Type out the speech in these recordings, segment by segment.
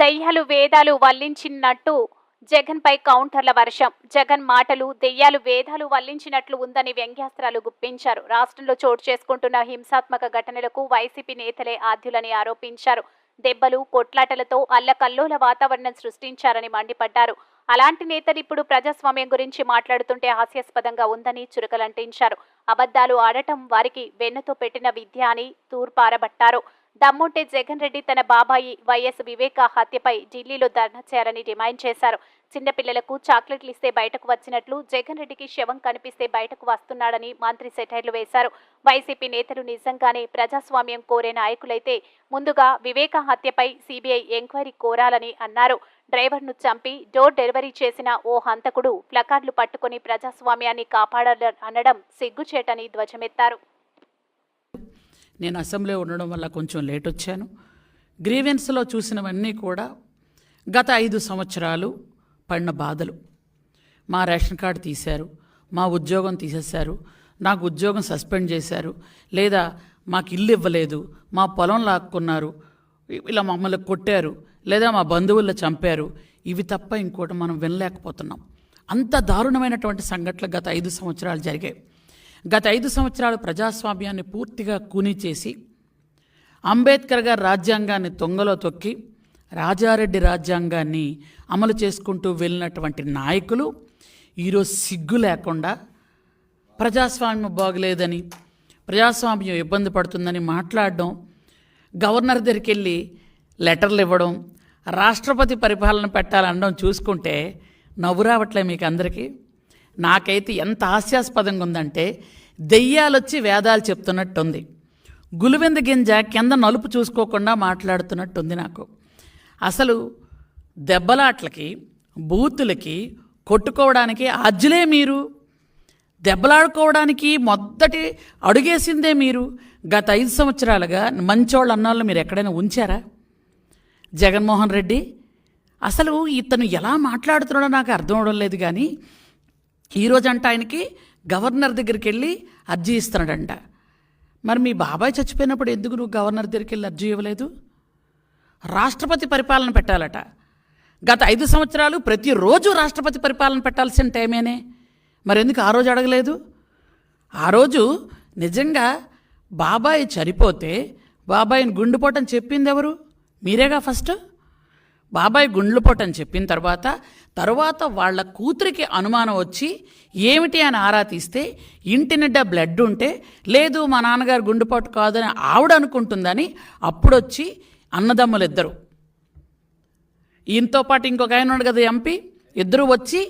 దయ్యాలు వేదాలు వల్లించినట్టు జగన్పై కౌంటర్ల వర్షం. జగన్ మాటలు దెయ్యాలు వేదాలు వల్లించినట్లు ఉందని వ్యంగ్యాస్త్రాలు గుప్పించారు. రాష్ట్రంలో చోటు చేసుకుంటున్న హింసాత్మక ఘటనలకు వైసీపీ నేతలే ఆద్యులని ఆరోపించారు. దెబ్బలు కొట్లాటలతో అల్లకల్లోల వాతావరణం సృష్టించారని మండిపడ్డారు. అలాంటి నేతలు ఇప్పుడు ప్రజాస్వామ్యం గురించి మాట్లాడుతుంటే హాస్యాస్పదంగా ఉందని చురుకలంటించారు. అబద్ధాలు ఆడటం వారికి వెన్నుతో పెట్టిన విద్య అని తూర్పారబట్టారు. దమ్ముంటే జగన్ రెడ్డి తన బాబాయి వైఎస్ వివేక హత్యపై ఢిల్లీలో ధర్నా చేయాలని డిమాండ్ చేశారు. చిన్నపిల్లలకు చాక్లెట్లు ఇస్తే బయటకు వచ్చినట్లు జగన్ రెడ్డికి శవం కనిపిస్తే బయటకు వస్తున్నాడని మంత్రి సెటైర్లు వేశారు. వైసీపీ నేతలు నిజంగానే ప్రజాస్వామ్యం కోరే నాయకులైతే ముందుగా వివేక హత్యపై సీబీఐ ఎంక్వైరీ కోరాలని అన్నారు. డ్రైవర్ను చంపి డోర్ డెలివరీ చేసిన ఓ హంతకుడు ప్లకార్డులు పట్టుకుని ప్రజాస్వామ్యాన్ని కాపాడాల అనడం సిగ్గుచేటని ధ్వజమెత్తారు. నేను అసెంబ్లీ ఉండడం వల్ల కొంచెం లేట్ వచ్చాను. గ్రీవెన్స్లో చూసినవన్నీ కూడా గత ఐదు సంవత్సరాలు పడిన బాధలు. మా రేషన్ కార్డు తీశారు మా ఉద్యోగం తీసేశారు నాకు ఉద్యోగం సస్పెండ్ చేశారు లేదా మాకు ఇల్లు ఇవ్వలేదు మా పొలం లాక్కున్నారు ఇలా మమ్మల్ని కొట్టారు లేదా మా బంధువుల్లో చంపారు ఇవి తప్ప ఇంకోటి మనం వినలేకపోతున్నాం. అంత దారుణమైనటువంటి సంఘటనలు గత ఐదు సంవత్సరాలు జరిగాయి. గత ఐదు సంవత్సరాలు ప్రజాస్వామ్యాన్ని పూర్తిగా కూనిచేసి అంబేద్కర్ గారి రాజ్యాంగాన్ని తొంగలో తొక్కి రాజారెడ్డి రాజ్యాంగాన్ని అమలు చేసుకుంటూ వెళ్ళినటువంటి నాయకులు ఈరోజు సిగ్గు లేకుండా ప్రజాస్వామ్యం బాగలేదని ప్రజాస్వామ్యం ఇబ్బంది పడుతుందని మాట్లాడడం గవర్నర్ దగ్గరికి వెళ్ళి లెటర్లు ఇవ్వడం రాష్ట్రపతి పరిపాలన పెట్టాలనడం చూసుకుంటే నవ్వు రావట్లే మీకు అందరికీ నాకైతే ఎంత హాస్యాస్పదంగా ఉందంటే దెయ్యాలొచ్చి వేదాలు చెప్తున్నట్టుంది. గులివెంద గింజ కింద నలుపు చూసుకోకుండా మాట్లాడుతున్నట్టుంది నాకు. అసలు దెబ్బలాట్లకి బూతులకి కొట్టుకోవడానికి అజ్జులే మీరు. దెబ్బలాడుకోవడానికి మొదటి అడుగేసిందే మీరు. గత ఐదు సంవత్సరాలుగా మంచోళ్ళు అన్నాళ్ళు మీరు ఎక్కడైనా ఉంచారా? జగన్మోహన్ రెడ్డి అసలు ఇతను ఎలా మాట్లాడుతున్నాడో నాకు అర్థం అవడం లేదు కానీ ఈరోజు అంట ఆయనకి గవర్నర్ దగ్గరికి వెళ్ళి అర్జీ ఇస్తున్నాడంట. మరి మీ బాబాయ్ చచ్చిపోయినప్పుడు ఎందుకు నువ్వు గవర్నర్ దగ్గరికి వెళ్ళి అర్జీ ఇవ్వలేదు? రాష్ట్రపతి పరిపాలన పెట్టాలట. గత ఐదు సంవత్సరాలు ప్రతిరోజు రాష్ట్రపతి పరిపాలన పెట్టాల్సిన టైమేనే. మరెందుకు ఆ రోజు అడగలేదు? ఆ రోజు నిజంగా బాబాయ్ చనిపోతే బాబాయిని గుండెపోటని చెప్పింది ఎవరు? మీరేగా ఫస్ట్? బాబాయ్ గుండ్లుపోటని చెప్పిన తర్వాత తర్వాత వాళ్ళ కూతురికి అనుమానం వచ్చి ఏమిటి అని ఆరా తీస్తే ఇంటి నిండా బ్లడ్ ఉంటే లేదు మా నాన్నగారు గుండెపోటు కాదని ఆవిడ అనుకుంటుందని అప్పుడొచ్చి అన్నదమ్ములు ఇద్దరు ఈయనతో పాటు ఇంకొక ఆయన ఉన్నాడు కదా ఎంపీ. ఇద్దరు వచ్చి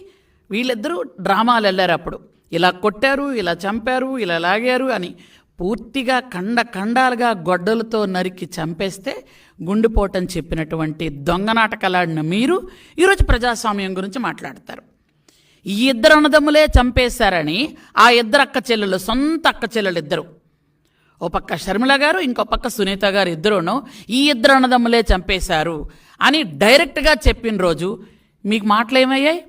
వీళ్ళిద్దరూ డ్రామాలు వెళ్ళారు అప్పుడు. ఇలా కొట్టారు ఇలా చంపారు ఇలా లాగారు అని పూర్తిగా కండ కండాలుగా గొడ్డలతో నరికి చంపేస్తే గుండెపోటని చెప్పినటువంటి దొంగ నాటకాలాడిన మీరు ఈరోజు ప్రజాస్వామ్యం గురించి మాట్లాడతారు. ఈ ఇద్దరు అన్నదమ్ములే చంపేశారని ఆ ఇద్దరు అక్క చెల్లెలు సొంత అక్క చెల్లెలు ఇద్దరు. ఓ పక్క షర్మిల గారు ఇంకో పక్క సునీత గారు ఇద్దరును ఈ ఇద్దరు అన్నదమ్ములే చంపేశారు అని డైరెక్ట్గా చెప్పిన రోజు మీకు మాటలు ఏమయ్యాయి?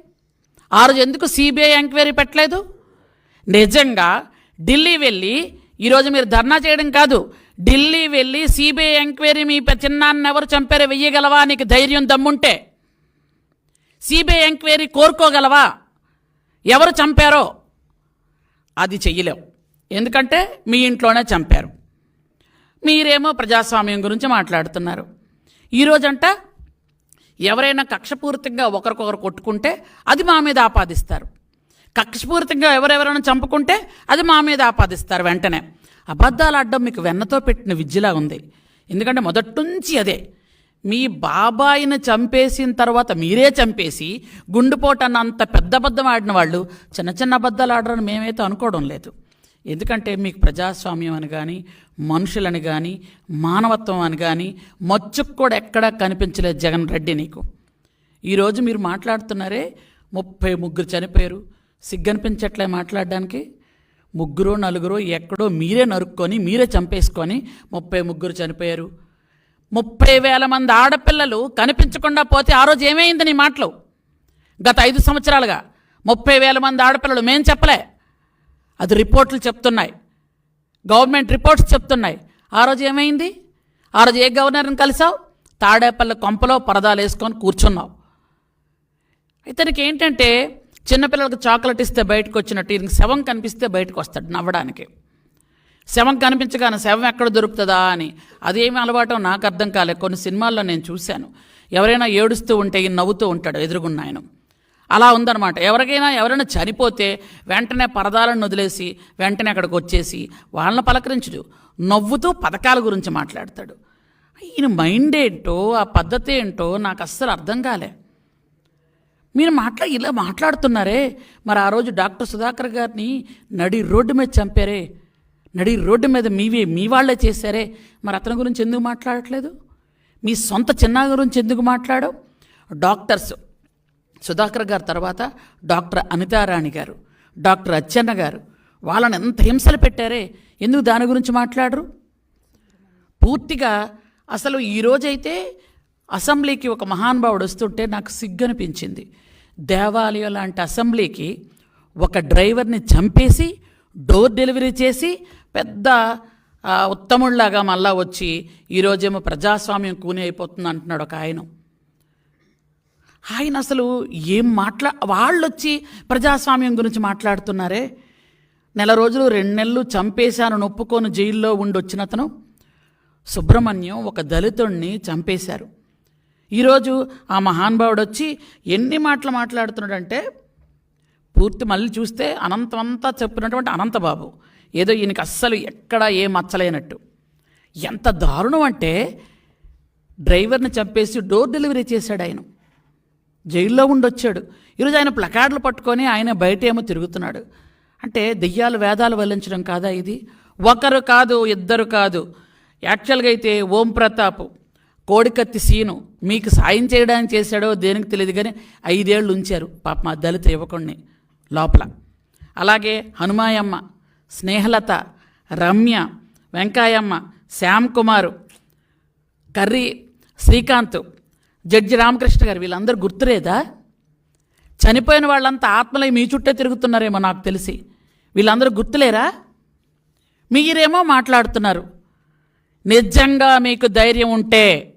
ఆ రోజు ఎందుకు సిబిఐ ఎంక్వైరీ పెట్టలేదు? నిజంగా ఢిల్లీ వెళ్ళి ఈరోజు మీరు ధర్నా చేయడం కాదు ఢిల్లీ వెళ్ళి సిబిఐ ఎంక్వైరీ మీ చిన్నాన్న ఎవరు చంపారో వెయ్యగలవా? నీకు ధైర్యం దమ్ముంటే. సిబిఐ ఎంక్వైరీ కోరుకోగలవా? ఎవరు చంపారో? అది చెయ్యలేవు ఎందుకంటే మీ ఇంట్లోనే చంపారు. మీరేమో ప్రజాస్వామ్యం గురించి మాట్లాడుతున్నారు. ఈరోజంట ఎవరైనా కక్షపూరితంగా ఒకరికొకరు కొట్టుకుంటే అది మా మీద ఆపాదిస్తారు. కక్షపూరితంగా ఎవరెవరైనా చంపుకుంటే అది మా మీద ఆపాదిస్తారు వెంటనే. అబద్ధాలు ఆడడం మీకు వెన్నతో పెట్టిన విద్యలా ఉంది. ఎందుకంటే మొదటి నుంచి అదే. మీ బాబాయిని చంపేసిన తర్వాత మీరే చంపేసి గుండుపోటు అన్న అంత పెద్ద అబద్ధం ఆడిన వాళ్ళు చిన్న చిన్న అబద్ధాలు ఆడరని మేమైతే అనుకోవడం లేదు. ఎందుకంటే మీకు ప్రజాస్వామ్యం అని కానీ మనుషులని కానీ మానవత్వం అని కానీ మచ్చుకు కూడా ఎక్కడా కనిపించలేదు జగన్ రెడ్డి నీకు. ఈరోజు మీరు మాట్లాడుతున్నారే ముప్పై ముగ్గురు చనిపోయారు సిగ్గనిపించట్లే మాట్లాడడానికి. ముగ్గురు నలుగురు ఎక్కడో మీరే నరుక్కొని మీరే చంపేసుకొని ముప్పై ముగ్గురు చనిపోయారు. ముప్పై వేల మంది ఆడపిల్లలు కనిపించకుండా పోతే ఆ రోజు ఏమైంది నీ మాటలు? గత ఐదు సంవత్సరాలుగా ముప్పై వేల మంది ఆడపిల్లలు మేం చెప్పలే. అది రిపోర్ట్లు చెప్తున్నాయి. గవర్నమెంట్ రిపోర్ట్స్ చెప్తున్నాయి. ఆ రోజు ఏమైంది? ఆ రోజు ఏ గవర్నర్ని కలిసావు? తాడేపల్లి కొంపలో పరదాలు వేసుకొని కూర్చున్నావు. ఇతనికి ఏంటంటే చిన్నపిల్లలకు చాక్లెట్ ఇస్తే బయటకు వచ్చినట్టు ఈయనకి శవం కనిపిస్తే బయటకు వస్తాడు నవ్వడానికి. శవం కనిపించగానే శవం ఎక్కడ దొరుకుతుందా అని. అదేమి అలవాటో నాకు అర్థం కాలే కొన్ని సినిమాల్లో నేను చూశాను. ఎవరైనా ఏడుస్తూ ఉంటే ఈయన నవ్వుతూ ఉంటాడు ఎదురుగున్న ఆయన. అలా ఉందన్నమాట. ఎవరికైనా ఎవరైనా చనిపోతే వెంటనే పరదాలను వదిలేసి వెంటనే అక్కడికి వచ్చేసి వాళ్ళని పలకరించడు. నవ్వుతూ పథకాల గురించి మాట్లాడతాడు. ఈయన మైండ్ ఏంటో ఆ పద్ధతి ఏంటో నాకు అస్సలు అర్థం కాలే. మీరు మాట్లా ఇలా మాట్లాడుతున్నారే. మరి ఆ రోజు డాక్టర్ సుధాకర్ గారిని నడి రోడ్డు మీద చంపారే. నడి రోడ్డు మీద మీవే మీ వాళ్ళే చేశారే. మరి అతని గురించి ఎందుకు మాట్లాడట్లేదు? మీ సొంత చిన్న గురించి ఎందుకు మాట్లాడవు? డాక్టర్స్ సుధాకర్ గారు తర్వాత డాక్టర్ అనితారాణి గారు డాక్టర్ అచ్చన్న గారు వాళ్ళని ఎంత హింసలు పెట్టారే? ఎందుకు దాని గురించి మాట్లాడరు? పూర్తిగా అసలు ఈరోజైతే అసెంబ్లీకి ఒక మహానుభావుడు వస్తుంటే నాకు సిగ్గనిపించింది. దేవాలయం లాంటి అసెంబ్లీకి ఒక డ్రైవర్ని చంపేసి డోర్ డెలివరీ చేసి పెద్ద ఉత్తముళ్ళాగా మళ్ళా వచ్చి ఈరోజేమో ప్రజాస్వామ్యం కూని అయిపోతుంది అంటున్నాడు ఒక ఆయన. ఆయన అసలు ఏం మాట్లా వాళ్ళు వచ్చి ప్రజాస్వామ్యం గురించి మాట్లాడుతున్నారే? నెల రోజులు రెండు నెలలు చంపేశాను నొప్పుకొని జైల్లో ఉండి వచ్చిన అతను. సుబ్రహ్మణ్యం ఒక దళితుణ్ణి చంపేశారు. ఈరోజు ఆ మహానుభావుడు వచ్చి ఎన్ని మాటలు మాట్లాడుతున్నాడంటే పూర్తి మళ్ళీ చూస్తే అనంతమంతా చెప్పినటువంటి అనంతబాబు. ఏదో ఈయనకి అస్సలు ఎక్కడ ఏ మచ్చలేనట్టు. ఎంత దారుణం అంటే డ్రైవర్ని చంపేసి డోర్ డెలివరీ చేశాడు ఆయన. జైల్లో ఉండొచ్చాడు. ఈరోజు ఆయన ప్లకార్డులు పట్టుకొని ఆయన బయట ఏమో తిరుగుతున్నాడు. అంటే దెయ్యాలు వేదాలు వల్లించడం కాదా ఇది? ఒకరు కాదు ఇద్దరు కాదు. యాక్చువల్గా అయితే ఓం ప్రతాప్ కోడికత్తి సీను మీకు సాయం చేయడానికి చేశాడో దేనికి తెలియదు కానీ ఐదేళ్ళు ఉంచారు. పాప మా దళిత యువకుణ్ణి లోపల. అలాగే హనుమాయమ్మ స్నేహలత రమ్య వెంకాయమ్మ శ్యామ్ కుమారు కర్రీ శ్రీకాంత్ జడ్జి రామకృష్ణ గారు వీళ్ళందరూ గుర్తులేదా? చనిపోయిన వాళ్ళంతా ఆత్మలై మీ చుట్టే తిరుగుతున్నారేమో నాకు తెలిసి. వీళ్ళందరూ గుర్తులేరా? మీరేమో మాట్లాడుతున్నారు. నిజంగా మీకు ధైర్యం ఉంటే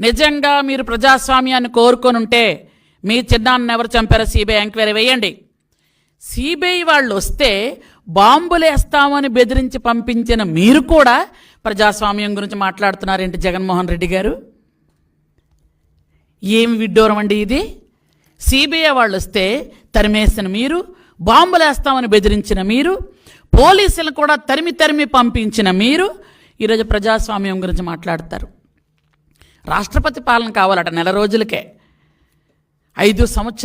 నిజంగా మీరు ప్రజాస్వామ్యాన్ని కోరుకొని ఉంటే మీ చిన్నాన్ని ఎవరు చంపారో సిబిఐ ఎంక్వైరీ వేయండి. సిబిఐ వాళ్ళు వస్తే బాంబులేస్తామని బెదిరించి పంపించిన మీరు కూడా ప్రజాస్వామ్యం గురించి మాట్లాడుతున్నారేంటి జగన్మోహన్ రెడ్డి గారు? ఏం విడ్డూరం అండి ఇది? సిబిఐ వాళ్ళు వస్తే తరిమేసిన మీరు బాంబులేస్తామని బెదిరించిన మీరు పోలీసులను కూడా తరిమి తరిమి పంపించిన మీరు ఈరోజు ప్రజాస్వామ్యం గురించి మాట్లాడతారు. రాష్ట్రపతి పాలన కావాలట నెల రోజులకే. ఐదు సంవత్సరాలు